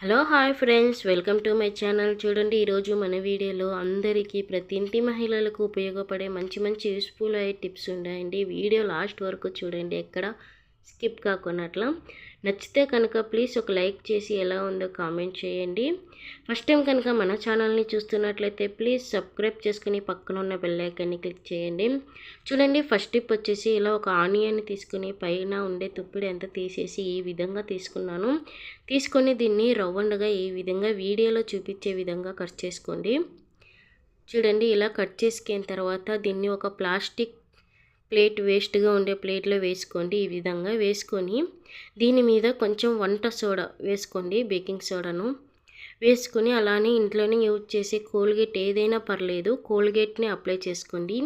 Hello hi friends welcome to my channel. చూడండి ఈరోజు మన వీడియోలో అందరికీ ప్రతి ఇంటి మహిళలకు ఉపయోగపడే మంచి మంచి యూస్ఫుల్ అయ్యే టిప్స్ ఉన్నాయండి. వీడియో లాస్ట్ వరకు చూడండి ఎక్కడ స్కిప్ కాకుండా అట్లా. నచ్చితే కనుక ప్లీజ్ ఒక లైక్ చేసి ఎలా ఉందో కామెంట్ చేయండి. ఫస్ట్ టైం కనుక మన ఛానల్ని చూస్తున్నట్లయితే ప్లీజ్ సబ్స్క్రైబ్ చేసుకుని పక్కన ఉన్న బెల్లైకాన్ని క్లిక్ చేయండి. చూడండి ఫస్ట్ టిప్ వచ్చేసి ఇలా ఒక ఆనియన్ తీసుకుని పైన ఉండే తుప్పిడి అంతా తీసేసి ఈ విధంగా తీసుకున్నాను. తీసుకొని దీన్ని రౌండ్గా ఈ విధంగా వీడియోలో చూపించే విధంగా కట్ చేసుకోండి. చూడండి ఇలా కట్ చేసుకున్న తర్వాత దీన్ని ఒక ప్లాస్టిక్ ప్లేట్ వేస్ట్గా ఉండే ప్లేట్లో వేసుకోండి. ఈ విధంగా వేసుకొని దీని మీద కొంచెం వంట సోడా వేసుకోండి బేకింగ్ సోడాను. వేసుకొని అలానే ఇంట్లోనే యూజ్ చేసే కోల్గేట్ ఏదైనా పర్లేదు కోల్గేట్ని అప్లై చేసుకోండి.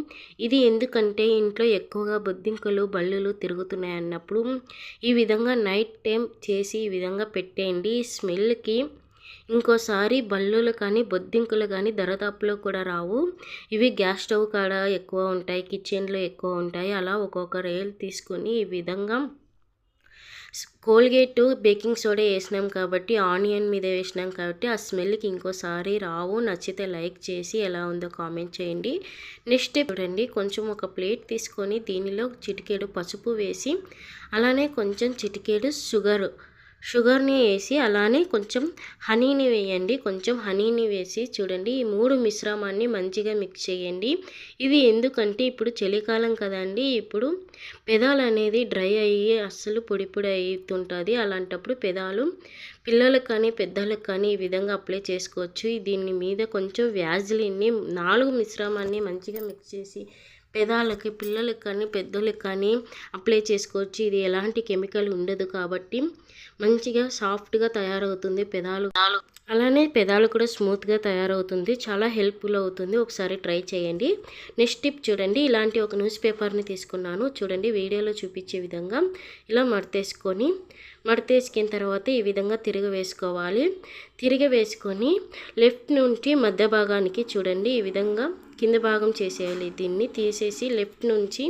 ఇది ఎందుకంటే ఇంట్లో ఎక్కువగా బొద్దింకలు బల్లులు తిరుగుతున్నాయి అన్నప్పుడు ఈ విధంగా నైట్ టైం చేసి ఈ విధంగా పెట్టేయండి. స్మెల్కి ఇంకోసారి బల్లులు కానీ బొద్దింకులు కానీ దరదాపులో కూడా రావు. ఇవి గ్యాస్ స్టవ్ కాడ ఎక్కువ ఉంటాయి కిచెన్లో ఎక్కువ ఉంటాయి. అలా ఒక్కొక్క రేలు తీసుకొని ఈ విధంగా కోల్గేట్ బేకింగ్ సోడా వేసినాం కాబట్టి ఆనియన్ మీద వేసినాం కాబట్టి ఆ స్మెల్కి ఇంకోసారి రావు. నచ్చితే లైక్ చేసి ఎలా ఉందో కామెంట్ చేయండి. నెక్స్ట్ చూడండి కొంచెం ఒక ప్లేట్ తీసుకొని దీనిలో చిటికేడు పసుపు వేసి అలానే కొంచెం చిటికేడు షుగర్ షుగర్ని వేసి అలానే కొంచెం హనీని వేయండి. కొంచెం హనీని వేసి చూడండి. ఈ మూడు మిశ్రమాన్ని మంచిగా మిక్స్ చేయండి. ఇది ఎందుకంటే ఇప్పుడు చలికాలం కదండి. ఇప్పుడు పెదాలు అనేది డ్రై అయ్యి అస్సలు పొడి పొడి అవుతుంటుంది అలాంటప్పుడు పెదాలు పిల్లలకు కానీ పెద్దలకు కానీ ఈ విధంగా అప్లై చేసుకోవచ్చు. దీని మీద కొంచెం వ్యాజ్లిన్ని నాలుగు మిశ్రమాన్ని మంచిగా మిక్స్ చేసి పెదాలకి పిల్లలకి కానీ పెద్దలకి కానీ అప్లై చేసుకోవచ్చు. ఇది ఎలాంటి కెమికల్ ఉండదు కాబట్టి మంచిగా సాఫ్ట్గా తయారవుతుంది పెదాలు. అలానే పెదాలు కూడా స్మూత్గా తయారవుతుంది. చాలా హెల్ప్ఫుల్ అవుతుంది. ఒకసారి ట్రై చేయండి. నెక్స్ట్ టిప్ చూడండి. ఇలాంటి ఒక న్యూస్ పేపర్ని తీసుకున్నాను. చూడండి వీడియోలో చూపించే విధంగా ఇలా మడతేసుకొని మడతేసుకున్న తర్వాత ఈ విధంగా తిరగ వేసుకోవాలి తిరిగి వేసుకొని లెఫ్ట్ నుండి మధ్య భాగానికి చూడండి. ఈ విధంగా కింద భాగం చేసేయాలి. దీన్ని తీసేసి లెఫ్ట్ నుంచి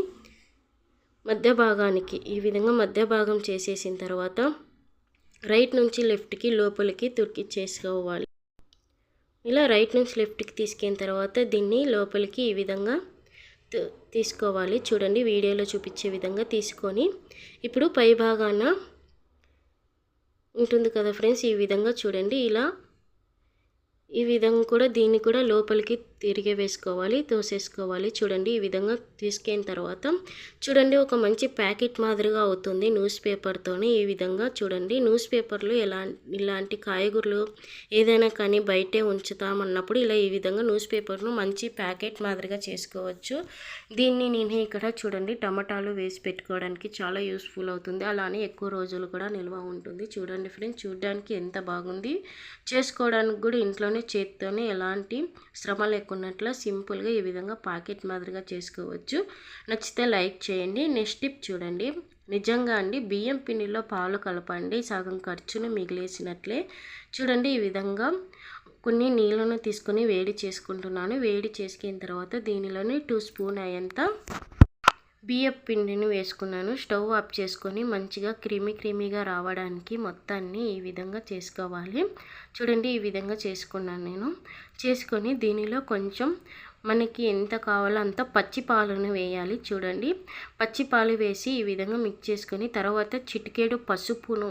మధ్య భాగానికి ఈ విధంగా మధ్య భాగం చేసేసిన తర్వాత రైట్ నుంచి లెఫ్ట్కి లోపలికి తుర్కిచ్చేసుకోవాలి ఇలా రైట్ నుంచి లెఫ్ట్కి తీసుకెళ్ళిన తర్వాత దీన్ని లోపలికి ఈ విధంగా తీసుకోవాలి. చూడండి వీడియోలో చూపించే విధంగా తీసుకొని ఇప్పుడు పై భాగాన ఉంటుంది కదా ఫ్రెండ్స్? ఈ విధంగా చూడండి. ఇలా ఈ విధంగా కూడా దీన్ని కూడా లోపలికి తిరిగి వేసుకోవాలి తోసేసుకోవాలి. చూడండి ఈ విధంగా తీసుకెళ్ళిన తర్వాత చూడండి ఒక మంచి ప్యాకెట్ మాదిరిగా అవుతుంది న్యూస్ పేపర్తోనే. ఈ విధంగా చూడండి న్యూస్ పేపర్లు ఎలా ఇలాంటి కాయగూరలు ఏదైనా కానీ బయటే ఉంచుతామన్నప్పుడు ఇలా ఈ విధంగా న్యూస్ పేపర్ను మంచి ప్యాకెట్ మాదిరిగా చేసుకోవచ్చు. దీన్ని నేను ఇక్కడ చూడండి టమాటాలు వేసి పెట్టుకోవడానికి చాలా యూస్ఫుల్ అవుతుంది. అలానే ఎక్కువ రోజులు కూడా నిల్వ ఉంటుంది. చూడండి ఫ్రెండ్స్ చూడడానికి ఎంత బాగుంది. చేసుకోవడానికి కూడా ఇంట్లోనే చేత్తోనే ఎలాంటి శ్రమ లేకున్నట్లు సింపుల్గా ఈ విధంగా పాకెట్ మాదిరిగా చేసుకోవచ్చు. నచ్చితే లైక్ చేయండి. నెక్స్ట్ టిప్ చూడండి. నిజంగా అండి బియ్యం పిండిలో పాలు కలపండి. సగం ఖర్చును మిగిలేసినట్లే. చూడండి ఈ విధంగా కొన్ని నీళ్ళను తీసుకొని వేడి చేసుకుంటున్నాను. వేడి చేసుకున్న తర్వాత దీనిలోని టూ స్పూన్ అయ్యేంత బియ్యం పిండిని వేసుకున్నాను. స్టవ్ ఆఫ్ చేసుకొని మంచిగా క్రీమీ క్రీమీగా రావడానికి మొత్తాన్ని ఈ విధంగా చేసుకోవాలి. చూడండి ఈ విధంగా చేసుకున్నాను నేను. చేసుకొని దీనిలో కొంచెం మనకి ఎంత కావాలో అంత పచ్చి పాలను వేయాలి చూడండి. పచ్చి పాలు వేసి ఈ విధంగా మిక్స్ చేసుకొని తర్వాత చిటికేడు పసుపును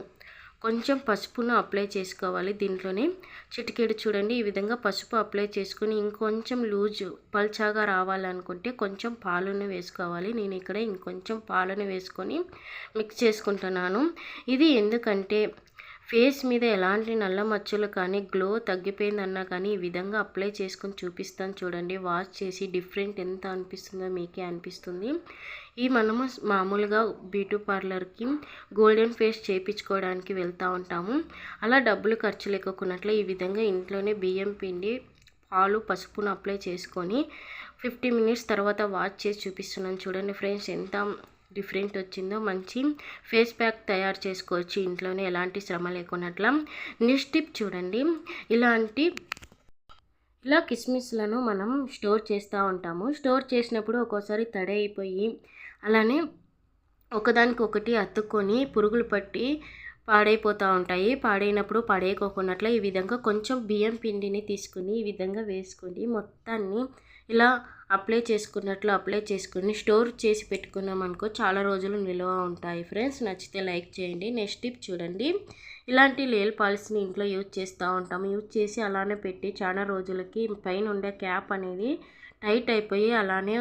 కొంచెం పసుపును అప్లై చేసుకోవాలి దీంట్లోనే. చిటికెడు చూడండి ఈ విధంగా పసుపు అప్లై చేసుకుని ఇంకొంచెం లూజు పల్చాగా రావాలనుకుంటే కొంచెం పాలను వేసుకోవాలి. నేను ఇక్కడ ఇంకొంచెం పాలను వేసుకొని మిక్స్ చేసుకుంటున్నాను. ఇది ఎందుకంటే ఫేస్ మీద ఎలాంటి నల్ల మచ్చలు కానీ గ్లో తగ్గిపోయిందన్నా కానీ ఈ విధంగా అప్లై చేసుకొని చూపిస్తాను చూడండి. వాష్ చేసి డిఫరెంట్ ఎంత అనిపిస్తుందో మీకే అనిపిస్తుంది. ఈ మనము మామూలుగా బ్యూటీ పార్లర్కి గోల్డెన్ ఫేస్ చేయించుకోవడానికి వెళ్తూ ఉంటాము. అలా డబ్బులు ఖర్చు లేకున్నట్లు ఈ విధంగా ఇంట్లోనే బియ్యం పిండి పాలు పసుపును అప్లై చేసుకొని ఫిఫ్టీ మినిట్స్ తర్వాత వాష్ చేసి చూపిస్తున్నాను చూడండి ఫ్రెండ్స్. ఎంత డిఫరెంట్ వచ్చిందో మంచి ఫేస్ ప్యాక్ తయారు చేసుకోవచ్చు ఇంట్లోనే ఎలాంటి శ్రమ లేకున్నట్ల. నెక్స్ట్ టిప్ చూడండి. ఇలాంటి ఇలా కిస్మిస్లను మనం స్టోర్ చేస్తూ ఉంటాము. స్టోర్ చేసినప్పుడు ఒక్కోసారి తడైపోయి అలానే ఒకదానికి ఒకటి అతుక్కొని పురుగులు పట్టి పాడైపోతూ ఉంటాయి. పాడైనప్పుడు పడేయకోకున్నట్లు ఈ విధంగా కొంచెం బియ్యం పిండిని తీసుకుని ఈ విధంగా వేసుకొని మొత్తాన్ని ఇలా అప్లై చేసుకున్నట్లు అప్లై చేసుకుని స్టోర్ చేసి పెట్టుకున్నాం అనుకో చాలా రోజులు నిల్వ ఉంటాయి ఫ్రెండ్స్. నచ్చితే లైక్ చేయండి. నెక్స్ట్ టిప్ చూడండి. ఇలాంటి లేల్ పాలిస్ని ఇంట్లో యూజ్ చేస్తూ ఉంటాము. యూజ్ చేసి అలానే పెట్టి చాలా రోజులకి పైన ఉండే క్యాప్ అనేది టైట్ అయిపోయి అలానే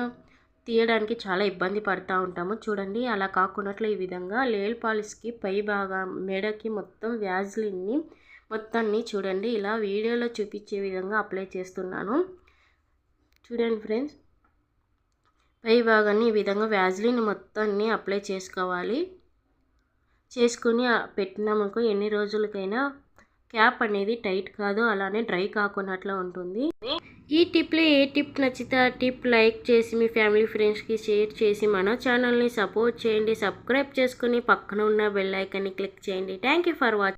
తీయడానికి చాలా ఇబ్బంది పడుతూ ఉంటాము. చూడండి అలా కాకున్నట్లు ఈ విధంగా లేల్ పాలిస్కి పై భాగం మెడకి మొత్తం వ్యాజ్లిన్ని మొత్తాన్ని చూడండి ఇలా వీడియోలో చూపించే విధంగా అప్లై చేస్తున్నాను. చూడండి ఫ్రెండ్స్ పై భాగాన్ని ఈ విధంగా వ్యాజ్లిన్ మొత్తాన్ని అప్లై చేసుకోవాలి. చేసుకుని పెట్టినామనుకో ఎన్ని రోజులకైనా క్యాప్ అనేది టైట్ కాదు అలానే డ్రై కాకున్నట్లు ఉంటుంది. ఈ టిప్లో ఏ టిప్ నచ్చితే ఆ టిప్ లైక్ చేసి మీ ఫ్యామిలీ ఫ్రెండ్స్కి షేర్ చేసి మన ఛానల్ని సపోర్ట్ చేయండి. సబ్స్క్రైబ్ చేసుకుని పక్కన ఉన్న బెల్ క్లిక్ చేయండి. Thank you for watching